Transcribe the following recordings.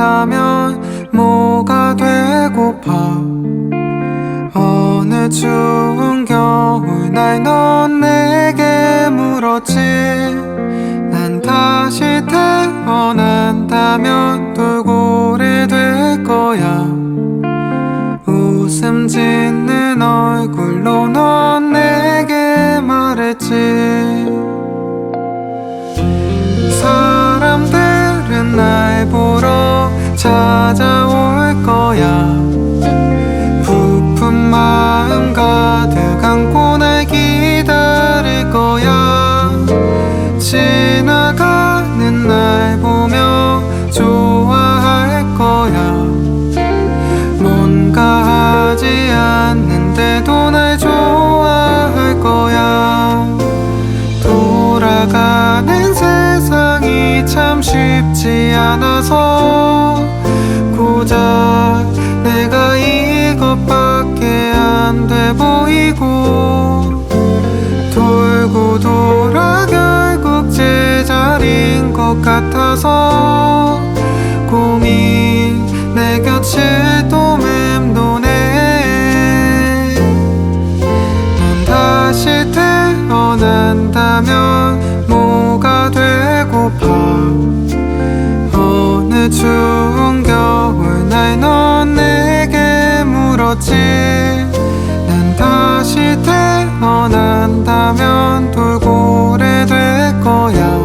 태어난다면 뭐가 되고파. 어느 추운 겨울날 넌 내게 물었지. 난 다시 태어난다면 돌아가는 세상이 참 쉽지 않아서 고작 내가 이것밖에 안 돼 보이고 돌고 돌아 결국 제자리인 것 같아서 고민 내 곁을 다시 태어난다면 돌고래 될 거야.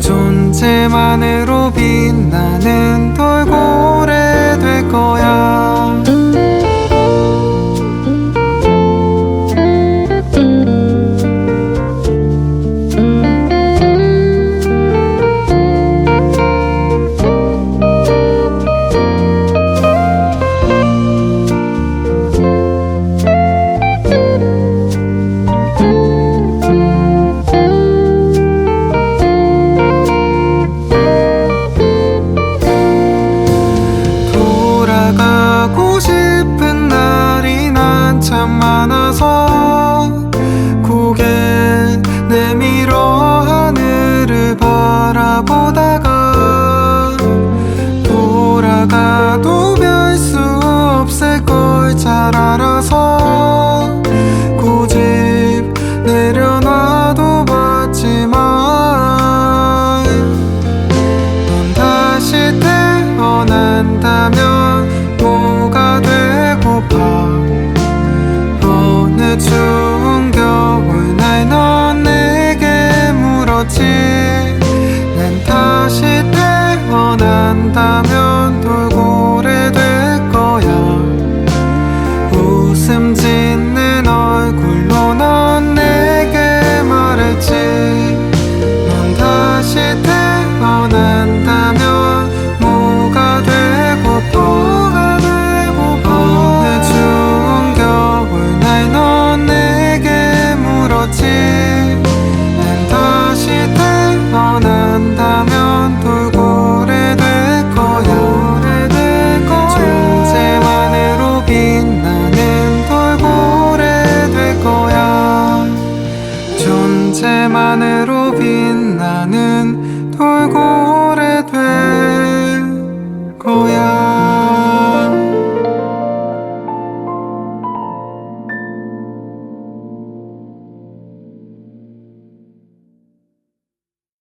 존재만으로 빛나는 돌